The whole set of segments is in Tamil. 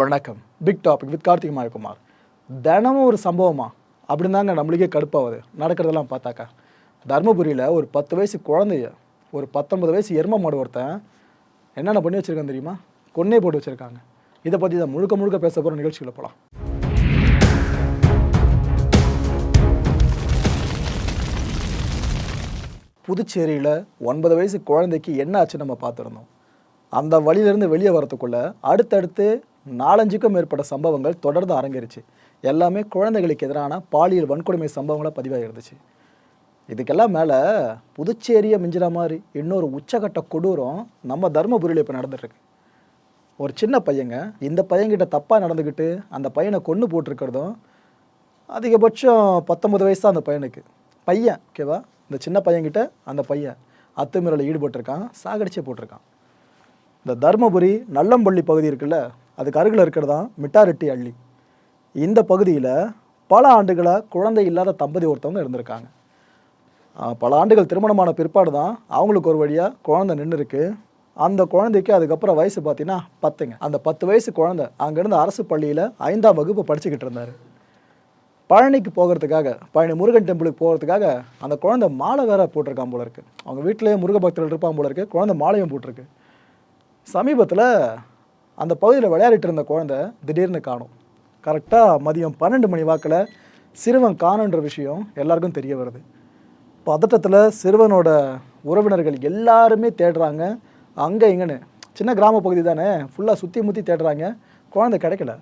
வணக்கம். Big topic with Karthik Mayakumar. தினமும் ஒரு சம்பவமா? அப்படின்னு தாங்க நம்மளுக்கே கடுப்பாகுது. நடக்கிறதெல்லாம் பார்த்தாக்கா. தருமபுரியில் ஒரு பத்து வயசு குழந்தைய ஒரு பத்தொன்பது வயசு எரும மாடு ஒருத்தன் என்னென்ன பண்ணி வச்சிருக்கான் தெரியுமா? கொன்னே போட்டு வச்சுருக்காங்க. இதை பற்றி தான் முழுக்க முழுக்க பேச போகிற நிகழ்ச்சிகளை போகலாம் புதுச்சேரியில் ஒன்பது வயசு குழந்தைக்கு என்ன ஆச்சு நம்ம பார்த்துருந்தோம். அந்த வழியிலேருந்து வெளியே வரத்துக்குள்ளே அடுத்தடுத்து நாலஞ்சுக்கும் மேற்பட்ட சம்பவங்கள் தொடர்ந்து அரங்கேறிச்சு. எல்லாமே குழந்தைகளுக்கு எதிரான பாலியல் வன்கொடுமை சம்பவங்களாக பதிவாக இருந்துச்சு இதுக்கெல்லாம் மேலே புதுச்சேரியை மிஞ்சிற மாதிரி இன்னொரு உச்சகட்ட கொடூரம் நம்ம தருமபுரியில் இப்போ நடந்துட்டுருக்கு. ஒரு சின்ன பையங்க இந்த பையன்கிட்ட தப்பாக நடந்துக்கிட்டு அந்த பையனை கொன்று போட்டிருக்கிறதும் அதிகபட்சம் பத்தொம்பது வயசு தான் அந்த பையனுக்கு. பையன் ஓகேவா இந்த சின்ன பையன்கிட்ட அந்த பையன் அத்துமீறலில் ஈடுபட்டிருக்கான் சாகடிச்சே போட்டிருக்கான். இந்த தருமபுரி நல்லம்பள்ளி பகுதி இருக்குல்ல அதுக்கு அருகில் இருக்கிறது? தான் மிட்டாரெட்டி அள்ளி. இந்த பகுதியில் பல ஆண்டுகளாக குழந்தை இல்லாத தம்பதி ஒருத்தவங்க இருந்திருக்காங்க. பல ஆண்டுகள் திருமணமான பிற்பாடு தான் அவங்களுக்கு ஒரு வழியாக குழந்தை நின்று இருக்கு அந்த குழந்தைக்கு அதுக்கப்புறம் வயசு பார்த்தீங்கன்னா பத்துங்க. அந்த பத்து வயசு குழந்தை அங்கேருந்து அரசு பள்ளியில் ஐந்தாம் வகுப்பு படிச்சுக்கிட்டு இருந்தார். பழனிக்கு போகிறதுக்காக பழனி முருகன் டெம்பிளுக்கு போகிறதுக்காக அந்த குழந்தை மாலை வேற போட்டிருக்கான் போல இருக்கு. அவங்க வீட்டிலேயே முருக பக்தர்கள் இருப்பான் போல இருக்கு. குழந்தை மாலையும் போட்டிருக்கு. சமீபத்தில் அந்த பகுதியில் விளையாடிட்டு இருந்த குழந்தை திடீர்னு காணும். கரெக்டாக மதியம் பன்னெண்டு மணி வாக்கில் சிறுவன் காணுன்ற விஷயம் எல்லாருக்கும் தெரிய வருது. பதட்டத்தில் சிறுவனோட உறவினர்கள் எல்லாருமே தேடுறாங்க. அங்கே இங்கன்னு. சின்ன கிராம பகுதி தானே. ஃபுல்லாக சுற்றி முற்றி தேடுறாங்க. குழந்தை கிடைக்கல.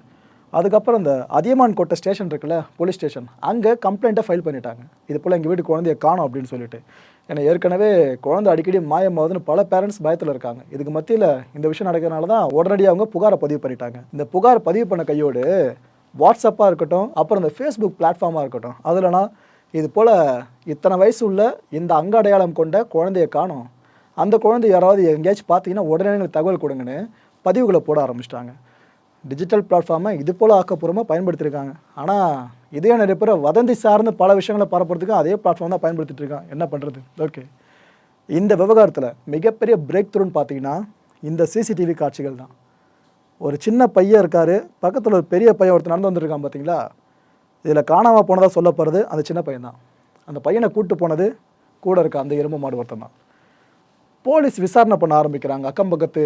அதுக்கப்புறம் இந்த அதியமான் கோட்டை ஸ்டேஷன் இருக்குல்ல போலீஸ் ஸ்டேஷன் அங்கே கம்ப்ளைண்ட்டை ஃபைல் பண்ணிட்டாங்க. இது போல் எங்கள் வீட்டு குழந்தைய காணோம் அப்படின்னு சொல்லிட்டு. ஏன்னா ஏற்கனவே குழந்தை அடிக்கடி மாயமாகுதுன்னு பல பேரண்ட்ஸ் பயத்தில் இருக்காங்க. இதுக்கு மத்தியில் இந்த விஷயம் நடக்கிறதுனால தான் உடனடியாக அவங்க புகாரை பதிவு பண்ணிட்டாங்க. இந்த புகார் பதிவு பண்ண கையோடு வாட்ஸ்அப்பாக இருக்கட்டும் அப்புறம் இந்த ஃபேஸ்புக் பிளாட்ஃபார்மாக இருக்கட்டும் அதில்னா இது போல் இத்தனை வயசு உள்ள இந்த அங்க அடையாளம் கொண்ட குழந்தைய காணும். அந்த குழந்தை யாராவது எங்கேயாச்சும் பார்த்தீங்கன்னா உடனே எங்களுக்கு தகவல் கொடுங்கன்னு பதிவுகளை போட ஆரம்பிச்சிட்டாங்க. டிஜிட்டல் பிளாட்ஃபார்மை இது போல் ஆக்கப்பூர்வமாக பயன்படுத்தியிருக்காங்க ஆனால் இதே நிறைய பேர் வதந்தி சார்ந்து பல விஷயங்களை பரப்புறதுக்கு அதே பிளாட்ஃபார்ம் தான் பயன்படுத்திட்டு இருக்கான் என்ன பண்ணுறது ஓகே இந்த விவகாரத்தில் மிகப்பெரிய பிரேக் த்ரூன்னு பார்த்தீங்கன்னா இந்த சிசிடிவி காட்சிகள் தான். ஒரு சின்ன பையன் இருக்கார். பக்கத்தில் ஒரு பெரிய பையன் ஒருத்தர் நடந்து வந்துருக்கான் பார்த்தீங்களா இதில் காணாமல் போனதாக சொல்லப்படுறது அந்த சின்ன பையன் தான். அந்த பையனை கூட்டு போனது கூட இருக்க அந்த எறும்பு மாடு ஒருத்தன் தான். போலீஸ் விசாரணை பண்ண ஆரம்பிக்கிறாங்க. அக்கம் பக்கத்து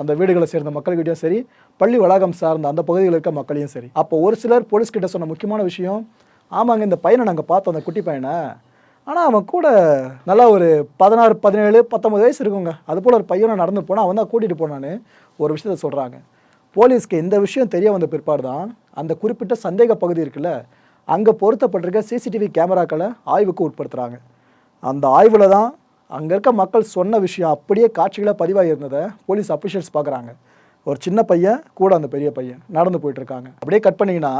அந்த வீடுகளை சேர்ந்த மக்கள்கிட்டையும் சரி பள்ளி வளாகம் சார்ந்த அந்த பகுதியில் இருக்க மக்களையும் சரி. அப்போ ஒரு சிலர் போலீஸ்கிட்ட சொன்ன முக்கியமான விஷயம் ஆமாங்க இந்த பையனை நாங்கள் பார்த்தோம் அந்த குட்டி பையனை. ஆனால் அவன் கூட நல்லா ஒரு பதினாறு பதினேழு பத்தொம்பது வயசு இருக்குங்க. அது போல் ஒரு பையனை நடந்து போனால் அவன் தான் கூட்டிகிட்டு போனான்னு ஒரு விஷயத்த சொல்கிறாங்க போலீஸ்க்கு இந்த விஷயம் தெரிய வந்த பிற்பாடு தான் அந்த குறிப்பிட்ட சந்தேக பகுதி இருக்குல்ல அங்கே பொருத்தப்பட்டிருக்க சிசிடிவி கேமராக்களை ஆய்வுக்கு உட்படுத்துகிறாங்க அந்த ஆய்வில் தான் அங்கே இருக்க மக்கள் சொன்ன விஷயம் அப்படியே காட்சிகளாக பதிவாகி இருந்ததை போலீஸ் அஃபிஷியல்ஸ் பார்க்குறாங்க. ஒரு சின்ன பையன் கூட அந்த பெரிய பையன் நடந்து போயிட்டுருக்காங்க. அப்படியே கட் பண்ணிங்கன்னா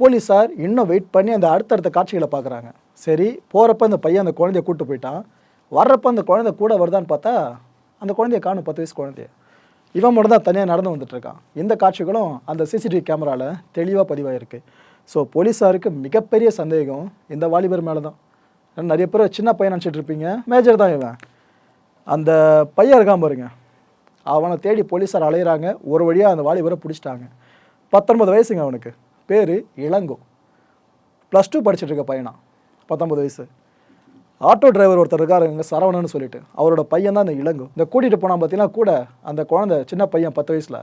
போலீஸார் இன்னும் வெயிட் பண்ணி அந்த அடுத்தடுத்த காட்சிகளை பார்க்குறாங்க. சரி போகிறப்ப அந்த பையன் அந்த குழந்தைய கூட்டு போயிட்டான். வர்றப்ப அந்த குழந்தை கூட வருதான்னு பார்த்தா அந்த குழந்தைய காணும் பத்து வயசு குழந்தைய. இவன் மட்டும் தான் தனியாக நடந்து வந்துட்டு இருக்கான் இந்த காட்சிகளும் அந்த சிசிடிவி கேமராவில் தெளிவாக பதிவாயிருக்கு. ஸோ போலீஸாருக்கு மிகப்பெரிய சந்தேகம் இந்த வாலிபர் மேலே தான் நிறைய பேர் சின்ன பையன் நினச்சிட்டு இருப்பீங்க. மேஜர் தான் இவன். அந்த பையன் இருக்கான் பாருங்க. அவனை தேடி போலீஸார் அலையிறாங்க. ஒரு வழியாக அந்த வாலிபரை பிடிச்சிட்டாங்க. பத்தொன்பது வயசுங்க அவனுக்கு. பேர் இளங்கோ. ப்ளஸ் டூ படிச்சுட்டு இருக்க பையனா. பத்தொன்பது வயசு. ஆட்டோ டிரைவர் ஒருத்தர் இருக்காருங்க சரவணன்னு சொல்லிட்டு. அவரோட பையன் தான் இந்த இளங்கோ. இந்த கூட்டிகிட்டு போனால் பார்த்தீங்கன்னா கூட அந்த குழந்தை சின்ன பையன் பத்து வயசில்.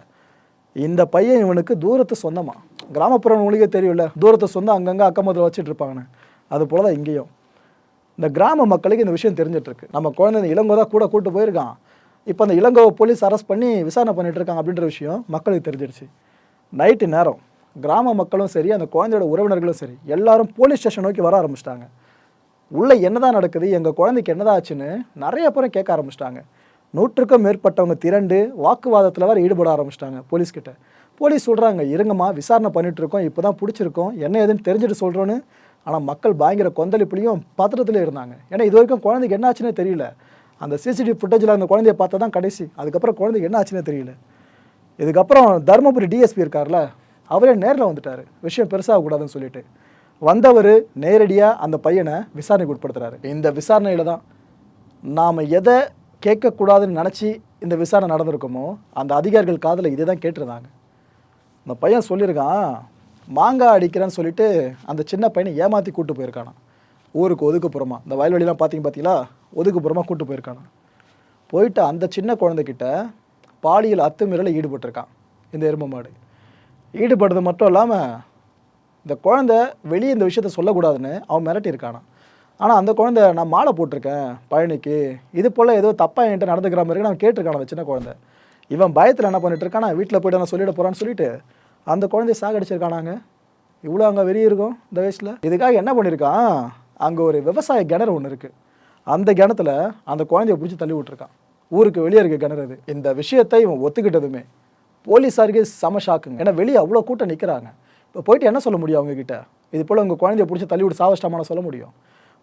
இந்த பையன் இவனுக்கு தூரத்து சொந்தமாக கிராமப்புறம் உங்களுக்கே தெரியும்ல. தூரத்து சொந்தம் அங்கங்கே அக்கம்பத்தில் வச்சுட்டு இருப்பாங்கன்னு. அது போல தான் இங்கேயும். இந்த கிராம மக்களுக்கு இந்த விஷயம் தெரிஞ்சிட்ருக்கு. நம்ம குழந்தை இந்த இளங்கோ தான் கூட கூட்டு போயிருக்கான். இப்போ அந்த இளங்கோவை போலீஸ் அரெஸ்ட் பண்ணி விசாரணை பண்ணிட்டு இருக்காங்க அப்படின்ற விஷயம் மக்களுக்கு தெரிஞ்சிடுச்சு நைட்டு நேரம் கிராம மக்களும் சரி அந்த குழந்தையோட உறவினர்களும் சரி எல்லாரும் போலீஸ் ஸ்டேஷன் நோக்கி வர ஆரம்பிச்சிட்டாங்க. உள்ளே என்னதான் நடக்குது எங்கள் குழந்தைக்கு என்னதான் ஆச்சுன்னு நிறைய பேரும் கேட்க ஆரம்பிச்சிட்டாங்க. நூற்றுக்கும் மேற்பட்டவங்க திரண்டு வாக்குவாதத்தில் வர ஈடுபட ஆரம்பிச்சிட்டாங்க போலீஸ்கிட்ட போலீஸ் சொல்கிறாங்க இருங்கம்மா விசாரணை பண்ணிகிட்ருக்கோம் இப்போ தான் பிடிச்சிருக்கோம் என்ன ஏதுன்னு தெரிஞ்சுட்டு சொல்கிறோன்னு ஆனால் மக்கள் பயங்கர கொந்தளிப்புலையும் பத்திரத்தில் இருந்தாங்க. ஏன்னா இது வரைக்கும் குழந்தைக்கு என்ன ஆச்சுன்னே தெரியல. அந்த சிசிடிவி ஃபுட்டேஜில் அந்த குழந்தைய பார்த்தா தான் கடைசி. அதுக்கப்புறம் குழந்தைக்கு என்ன ஆச்சுன்னே தெரியல. இதுக்கப்புறம் தருமபுரி டிஎஸ்பி இருக்கார்ல அவரே நேரில் வந்துட்டார். விஷயம் பெருசாகக்கூடாதுன்னு சொல்லிட்டு. வந்தவர் நேரடியாக அந்த பையனை விசாரணைக்கு உட்படுத்துகிறாரு இந்த விசாரணையில் தான் நாம் எதை கேட்கக்கூடாதுன்னு நினச்சி இந்த விசாரணை நடந்திருக்குமோ அந்த அதிகாரிகள் காதில் இதே தான் கேட்டிருந்தாங்க. அந்த பையன் சொல்லியிருக்கான் மாங்காய் அடிக்கிறேன்னு சொல்லிட்டு அந்த சின்ன பையனை ஏமாற்றி கூட்டு போயிருக்கானா ஊருக்கு ஒதுக்குப்புறமா. இந்த வயல்வெளிலாம் பார்த்தீங்க பார்த்தீங்களா? ஒதுக்குப்புறமா கூட்டு போயிருக்கானா போயிட்டு அந்த சின்ன குழந்தைக்கிட்ட பாலியல் அத்துமீறலில் ஈடுபட்டிருக்கான். இந்த எருமை மாடு. ஈடுபடுறது மட்டும் இல்லாமல் இந்த குழந்தை வெளியே இந்த விஷயத்த சொல்லக்கூடாதுன்னு அவன் மிரட்டியிருக்கானான் ஆனால் அந்த குழந்தை நான் மாலை போட்டிருக்கேன் பழனிக்கு. இது போல் ஏதோ தப்பாக என்கிட்ட நடந்துக்கிற மாதிரி நான் கேட்டிருக்கான் அந்த சின்ன குழந்தை. இவன் பயத்தில் என்ன பண்ணிட்டு இருக்கானா? வீட்டில் போய்ட்டு நான் சொல்லிட போகிறான்னு சொல்லிட்டு அந்த குழந்தைய சாகடிச்சிருக்கானாங்க. இவ்வளோ அங்கே வெளியே இருக்கும் இந்த வயசில். இதுக்காக என்ன பண்ணியிருக்கான் அங்கே ஒரு விவசாய கிணறு ஒன்று இருக்குது அந்த கிணத்துல அந்த குழந்தைய பிடிச்சி தள்ளி விட்டுருக்கான். ஊருக்கு வெளியே இருக்க கிணறு அது. இந்த விஷயத்தை இவன் ஒத்துக்கிட்டதுமே போலீஸாருக்கு செம ஷாக்குங்க. ஏன்னா வெளியே அவ்வளோ கூட்டம் நிற்கிறாங்க இப்போ போயிட்டு என்ன சொல்ல முடியும் அவங்கக்கிட்ட இது போல் உங்கள் குழந்தைய பிடிச்சி தள்ளி விட்டு சாவஷ்டமான சொல்ல முடியும்.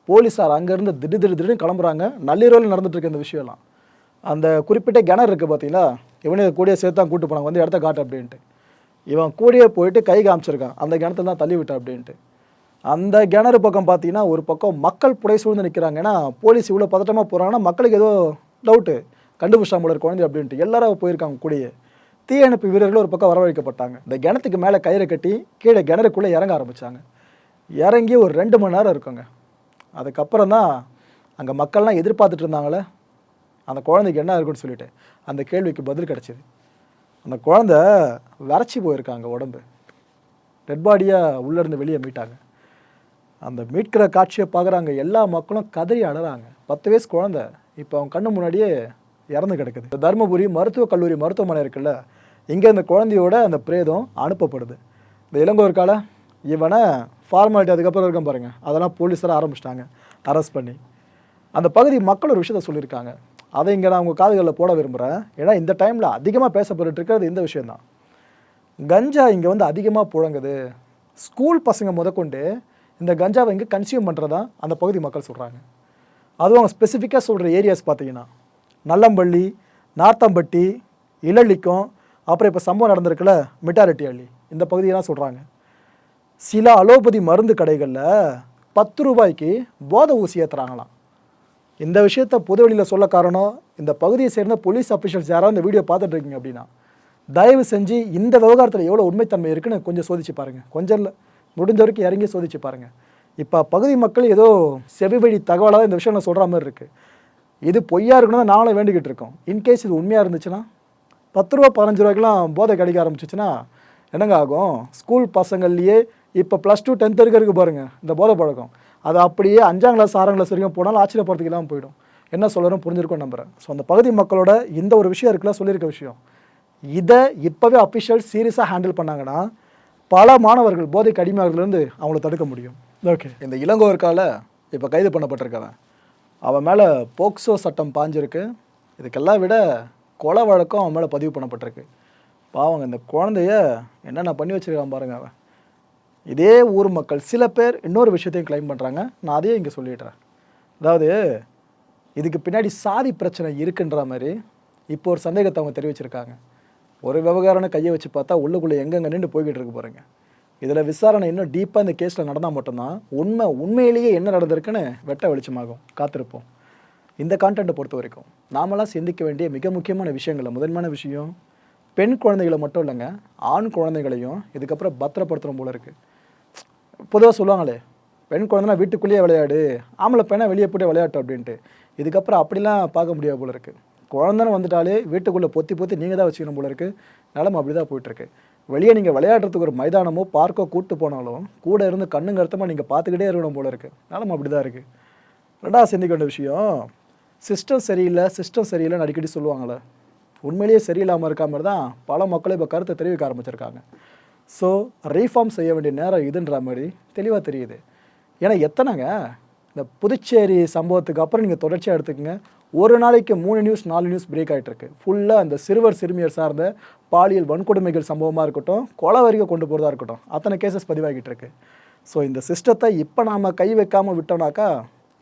போலீஸார் அங்கேருந்து திடு திடு திடீர்னு கிளம்புறாங்க. நள்ளிரவில் நடந்துட்டுருக்கு இந்த விஷயம்லாம். அந்த குறிப்பிட்ட கிணறு இருக்குது பார்த்தீங்களா இவனே கூடிய சேர்த்து தான் கூட்டு போனாங்க. வந்து இடத்த காட்டு அப்படின்ட்டு. இவன் கூடயே போயிட்டு கை காமிச்சிருக்கான். அந்த கிணத்துல தான் தள்ளி விட்டான் அப்படின்ட்டு. அந்த கிணறு பக்கம் பார்த்தீங்கன்னா ஒரு பக்கம் மக்கள் புடை சூழ்ந்து நிற்கிறாங்க ஏன்னா போலீஸ் இவ்வளோ பதட்டமாக போகிறாங்கன்னா மக்களுக்கு ஏதோ டவுட்டு கண்டுபிடிச்சா போல குழந்தை அப்படின்ட்டு. எல்லாரும் போயிருக்காங்க கூடயே. தீயணைப்பு வீரர்கள் ஒரு பக்கம் வரவழைக்கப்பட்டாங்க. இந்த கிணத்துக்கு மேலே கயிறை கட்டி கீழே கிணறுக்குள்ளே இறங்க ஆரம்பித்தாங்க இறங்கி ஒரு ரெண்டு மணி நேரம் இருக்குங்க. அதுக்கப்புறம் தான் அங்கே மக்கள்லாம் எதிர்பார்த்துட்டு இருந்தாங்களே அந்த குழந்தைக்கு என்ன இருக்குன்னு சொல்லிட்டு அந்த கேள்விக்கு பதில் கிடச்சிது. அந்த குழந்த வறட்சி போயிருக்காங்க உடம்பு. டெட் பாடியாக உள்ளேருந்து வெளியே மீட்டாங்க. அந்த மீட்கிற காட்சியை பார்க்குறாங்க எல்லா மக்களும் கதறி அழறாங்க. பத்து வயசு குழந்த இப்போ அவங்க கண்ணு முன்னாடியே இறந்து கிடக்குது. இந்த தருமபுரி மருத்துவக் கல்லூரி மருத்துவமனை இருக்குல்ல இங்கே இந்த குழந்தையோட அந்த பிரேதம் அனுப்பப்படுது. இந்த இளங்கோர்கால இவனை ஃபார்மாலிட்டி அதுக்கப்புறம் இருக்க பாருங்கள் அதெல்லாம் போலீஸார் ஆரம்பிச்சிட்டாங்க. அரெஸ்ட் பண்ணி. அந்த பகுதி மக்கள் ஒரு விஷயத்த சொல்லியிருக்காங்க. அதை இங்கே நான் உங்கள் காதுகளில் போட விரும்புகிறேன் ஏன்னா இந்த டைமில் அதிகமாக பேசப்பட்டு இருக்கிறது இந்த விஷயந்தான் கஞ்சா இங்கே வந்து அதிகமாக புழங்குது. ஸ்கூல் பசங்க முதற்கொண்டு இந்த கஞ்சாவை இங்கே கன்சியூம் பண்ணுறதா அந்த பகுதி மக்கள் சொல்கிறாங்க அதுவும் அவங்க ஸ்பெசிஃபிக்காக சொல்கிற ஏரியாஸ் பார்த்தீங்கன்னா நல்லம்பள்ளி நார்த்தம்பட்டி இளளிக்கம் அப்புறம் இப்போ சம்பவம் நடந்திருக்குல்ல மிட்டாரெட்டி அள்ளி. இந்த பகுதியெல்லாம் சொல்கிறாங்க சில அலோபதி மருந்து கடைகளில் பத்து ரூபாய்க்கு போதை ஊசி ஏற்றுறாங்களாம் இந்த விஷயத்த பொதுவெளியில் சொல்ல காரணம் இந்த பகுதியை சேர்ந்த போலீஸ் அஃபிஷியல்ஸ் யாராவது இந்த வீடியோ பார்த்துட்டு இருக்கீங்க அப்படின்னா தயவு செஞ்சு இந்த விவகாரத்தில் எவ்வளோ உண்மைத்தன்மை இருக்குன்னு கொஞ்சம் சோதிச்சு பாருங்கள் கொஞ்சம் இல்லை முடிஞ்ச வரைக்கும் இறங்கி சோதிச்சு பாருங்கள் இப்போ பகுதி மக்கள் ஏதோ செவிவழி தகவலாக தான் இந்த விஷயம் நான் சொல்கிற மாதிரி இருக்குது இது பொய்யா இருக்கணும் தான் நாங்களும் வேண்டிக்கிட்டு இருக்கோம். இன்கேஸ் இது உண்மையாக இருந்துச்சுன்னா பத்து ரூபா பதினஞ்சு ரூபாய்க்கெலாம் போதை கிடைக்க ஆரம்பிச்சிச்சுன்னா என்னங்க ஆகும்? ஸ்கூல் பசங்கள்லேயே இப்போ ப்ளஸ் டூ டென்த் வரைக்கும் இருக்குது பாருங்கள் இந்த போதை பழக்கம். அது அப்படியே அஞ்சாம் கிளாஸ் ஆறாம் கிளாஸ் வரைக்கும் போனாலும் ஆச்சரியப்படுறதுக்கு இல்லாமல் போயிடும். என்ன சொல்லணும் புரிஞ்சிருக்கும் நம்புறேன். ஸோ அந்த பகுதி மக்களோட இந்த ஒரு விஷயம் இருக்குல்ல சொல்லியிருக்க விஷயம். இதை இப்போவே அஃபிஷியல் சீரியஸாக ஹேண்டில் பண்ணாங்கன்னா பல மாணவர்கள் போதைக்கு அடிமையாகிறதுலேருந்து அவங்கள தடுக்க முடியும். ஓகே இந்த இளங்கோவர்கால இப்போ கைது பண்ணப்பட்டிருக்கவன் அவன் மேலே போக்சோ சட்டம் பாஞ்சிருக்கு. இதுக்கெல்லாம் விட கொலை வழக்கம் அவன் மேலே பதிவு பண்ணப்பட்டிருக்கு. பாவங்க இந்த குழந்தைய என்னென்ன பண்ணி வச்சிருக்கான் பாருங்க அவன். இதே ஊர் மக்கள் சில பேர் இன்னொரு விஷயத்தையும் கிளைம் பண்ணுறாங்க நான் அதையே இங்கே சொல்லிடுறேன். அதாவது இதுக்கு பின்னாடி சாதி பிரச்சனை இருக்குன்ற மாதிரி இப்போ ஒரு சந்தேகத்தை அவங்க தெரிவிச்சிருக்காங்க. ஒரு விவகாரம் கையை வச்சு பார்த்தா உள்ளுக்குள்ளே எங்கெங்கே நின்று போய்கிட்டு இருக்க போகிறீங்க இதில் விசாரணை இன்னும் டீப்பாக இந்த கேஸில் நடந்தால் மட்டும்தான் உண்மை உண்மையிலேயே என்ன நடந்திருக்குன்னு வெட்ட வெளிச்சமாகும். காத்திருப்போம். இந்த கான்டென்ட்டை பொறுத்த வரைக்கும் நாமெல்லாம் சிந்திக்க வேண்டிய மிக முக்கியமான விஷயங்களில் முதன்மையான விஷயம் பெண் குழந்தைகளை மட்டும் இல்லைங்க ஆண் குழந்தைகளையும் இதுக்கப்புறம் பத்திரப்படுத்துகிறோம் போல இருக்குது பொதுவாக சொல்லுவாங்களே பெண் குழந்தைனா வீட்டுக்குள்ளேயே விளையாடு ஆம்பளை பெண்ணை வெளியே போட்டு விளையாட்டு அப்படின்ட்டு. இதுக்கப்புறம் அப்படிலாம் பார்க்க முடியாது போல இருக்குது குழந்தைன்னு வந்துட்டாலே வீட்டுக்குள்ளே பொத்தி பொத்தி நீங்கள் தான் வச்சுக்கணும் போல இருக்குது நிலம அப்படி தான் போயிட்டுருக்கு. வெளியே நீங்கள் விளையாடுறதுக்கு ஒரு மைதானமோ பார்க்கோ கூட்டு போனாலும் கூட இருந்து கண்ணுங்க அர்த்தமாக நீங்கள் பார்த்துக்கிட்டே இருக்கணும் போல இருக்குது நிலம அப்படி தான் இருக்குது ரெண்டாவது சிந்திக்க வேண்டிய விஷயம் சிஸ்டம் சரியில்லை சிஸ்டம் சரியில்லைன்னு அடிக்கடி சொல்லுவாங்களே. உண்மையிலேயே சரியில்லாமல் இருக்காமல் தான் பல மக்களும் இப்போ கருத்தை தெரிவிக்க ஆரம்பிச்சிருக்காங்க. ஸோ ரீஃபார்ம் செய்ய வேண்டிய நேரம் இதுன்ற மாதிரி தெளிவாக தெரியுது. ஏன்னா எத்தனைங்க? இந்த புதுச்சேரி சம்பவத்துக்கு அப்புறம் நீங்கள் தொடர்ச்சியாக எடுத்துக்கங்க. ஒரு நாளைக்கு மூணு நியூஸ் நாலு நியூஸ் பிரேக் ஆகிட்டுருக்கு ஃபுல்லாக அந்த சிறுவர் சிறுமியர் சார்ந்த பாலியல் வன்கொடுமைகள் சம்பவமாக இருக்கட்டும் கொலை வரைக்கும் கொண்டு போகிறதா இருக்கட்டும் அத்தனை கேசஸ் பதிவாகிட்டு இருக்கு. ஸோ இந்த சிஸ்டத்தை இப்போ நாம் கை வைக்காமல் விட்டோம்னாக்கா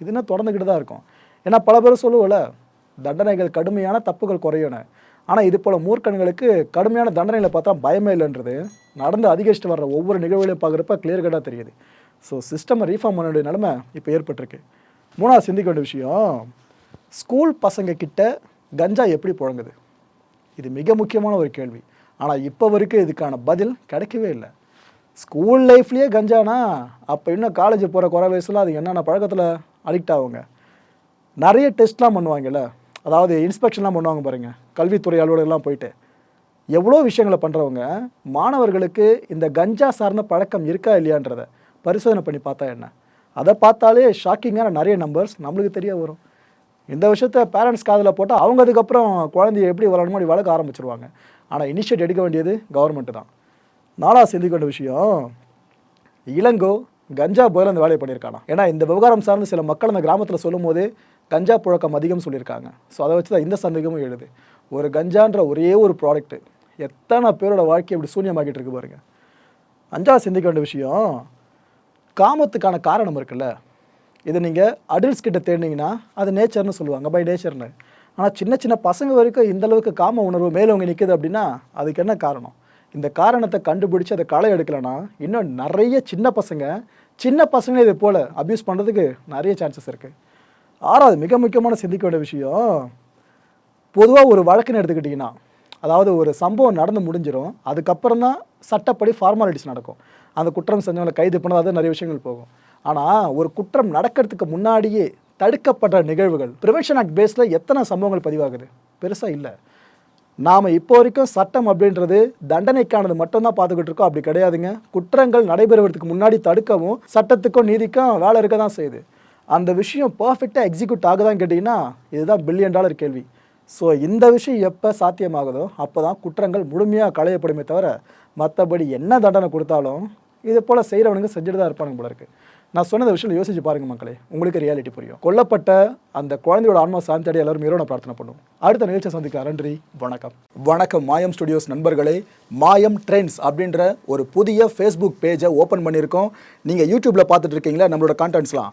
இது என்ன தொடர்ந்துக்கிட்டு தான் இருக்கும். ஏன்னா பல பேர் சொல்லுவோம்ல தண்டனைகள் கடுமையான தப்புகள் குறையணும் ஆனால் இது போல் மூர்க்கன்களுக்கு கடுமையான தண்டனையில் பார்த்தா பயமே இல்லைன்றது. நடந்து அதிகரிச்சுட்டு வர்ற ஒவ்வொரு நிகழ்வுகளையும் பார்க்குறப்ப கிளியர் கட்டாக தெரியுது. ஸோ சிஸ்டமை ரீஃபார்ம் பண்ண வேண்டிய நிலமை இப்போ ஏற்பட்டிருக்கு. மூணாவது சிந்திக்க வேண்டிய விஷயம் ஸ்கூல் பசங்க கிட்ட கஞ்சா எப்படி புழங்குது? இது மிக முக்கியமான ஒரு கேள்வி. ஆனால் இப்போ வரைக்கும் இதுக்கான பதில் கிடைக்கவே இல்லை. ஸ்கூல் லைஃப்லேயே கஞ்சானா அப்போ இன்னும் காலேஜ் போகிற குறை வயசில் அது என்னென்ன பழக்கத்தில் அடிக்ட் ஆகுங்க? நிறைய டெஸ்ட்லாம் பண்ணுவாங்கல்ல. அதாவது இன்ஸ்பெக்ஷன்லாம் பண்ணுவாங்க பாருங்கள் கல்வித்துறை அலுவலர்கள்லாம் போயிட்டு. எவ்வளோ விஷயங்களை பண்ணுறவங்க மாணவர்களுக்கு இந்த கஞ்சா சார்ந்த பழக்கம் இருக்கா இல்லையான்றத பரிசோதனை பண்ணி பார்த்தா என்ன? அதை பார்த்தாலே ஷாக்கிங்கான நிறைய நம்பர்ஸ் நம்மளுக்கு தெரிய வரும். இந்த விஷயத்த பேரண்ட்ஸ் காதில் போட்டால் அவங்க அதுக்கப்புறம் குழந்தைய எப்படி வளரணுமோ அப்படி வளர்க்க ஆரம்பிச்சிருவாங்க. ஆனால் இனிஷியேட் எடுக்க வேண்டியது கவர்மெண்ட்டு தான். நாளாக சிந்திக்க வேண்டிய விஷயம் இளங்கோ கஞ்சா போயில் அந்த வேலையை பண்ணியிருக்கானா? ஏன்னா இந்த விவகாரம் சார்ந்து சில மக்கள் அந்த கிராமத்தில் சொல்லும் போதே கஞ்சா புழக்கம் அதிகம் சொல்லியிருக்காங்க. ஸோ அதை வச்சு தான் இந்த சந்தேகமும் எழுது. ஒரு கஞ்சான்ற ஒரே ஒரு ப்ராடக்ட்டு எத்தனை பேரோட வாழ்க்கையை இப்படி சூன்யமாக்கிட்டு இருக்கு பாருங்கள் அஞ்சா சிந்திக்க வேண்டிய விஷயம் காமத்துக்கான காரணம் இருக்குல்ல. இதை நீங்கள் அடல்ட்ஸ் கிட்ட தேடினீங்கன்னா அது நேச்சர்னு சொல்லுவாங்க பை நேச்சர்னு ஆனால் சின்ன சின்ன பசங்க வரைக்கும் இந்த அளவுக்கு காம உணர்வு மேலவங்க நிற்குது அப்படின்னா அதுக்கு என்ன காரணம்? இந்த காரணத்தை கண்டுபிடிச்சி அதை களை எடுக்கலைன்னா இன்னும் நிறைய சின்ன பசங்க சின்ன பசங்க இது போல் அப்யூஸ் பண்ணுறதுக்கு நிறைய சான்சஸ் இருக்குது ஆறாவது மிக முக்கியமான சிந்திக்க வேண்டிய விஷயம் பொதுவாக ஒரு வழக்குன்னு எடுத்துக்கிட்டிங்கன்னா அதாவது ஒரு சம்பவம் நடந்து முடிஞ்சிடும் அதுக்கப்புறம் தான் சட்டப்படி ஃபார்மாலிட்டிஸ் நடக்கும். அந்த குற்றம் செஞ்சவங்களை கைது பண்ணது நிறைய விஷயங்கள் போகும். ஆனால் ஒரு குற்றம் நடக்கிறதுக்கு முன்னாடியே தடுக்கப்பட்ட நிகழ்வுகள் ப்ரிவென்ஷன் ஆக்ட் பேஸில் எத்தனை சம்பவங்கள் பதிவாகுது? பெருசாக இல்லை. நாம் இப்போ வரைக்கும் சட்டம் அப்படின்றது தண்டனைக்கானது மட்டும்தான் பார்த்துக்கிட்டு இருக்கோம். அப்படி கிடையாதுங்க. குற்றங்கள் நடைபெறுவதற்கு முன்னாடி தடுக்கவும் சட்டத்துக்கும் நீதிக்கும் வேலை இருக்க தான் செய்யுது. அந்த விஷயம் பர்ஃபெக்டாக எக்ஸிக்யூட் ஆகுதான்னு கேட்டிங்கன்னா இதுதான் பில்லியன் டாலர் கேள்வி. ஸோ இந்த விஷயம் எப்போ சாத்தியமாகுதோ அப்போ தான் குற்றங்கள் முழுமையாக களையப்படுமே தவிர மற்றபடி என்ன தண்டனை கொடுத்தாலும் இதை போல் செய்கிறவனுங்க செஞ்சுட்டு தான் இருப்பானுங்க போல இருக்குது நான் சொன்ன விஷயம் யோசிச்சு பாருங்கள் மக்களே உங்களுக்கு ரியாலிட்டி புரியும். கொல்லப்பட்ட அந்த குழந்தையோட ஆன்மா சாந்தி அடைய எல்லாரும் இறைவனை பிரார்த்தனை பண்ணுவோம். அடுத்த நிகழ்ச்சியை சந்திக்கலாம். நன்றி வணக்கம். வணக்கம் மாயம் ஸ்டுடியோஸ் நண்பர்களே. மாயம் ட்ரெண்ட்ஸ் அப்படின்ற ஒரு புதிய ஃபேஸ்புக் பேஜை ஓப்பன் பண்ணியிருக்கோம். நீங்கள் யூடியூப்பில் பார்த்துட்டு இருக்கீங்களா? நம்மளோட கான்டென்ட்ஸ்லாம்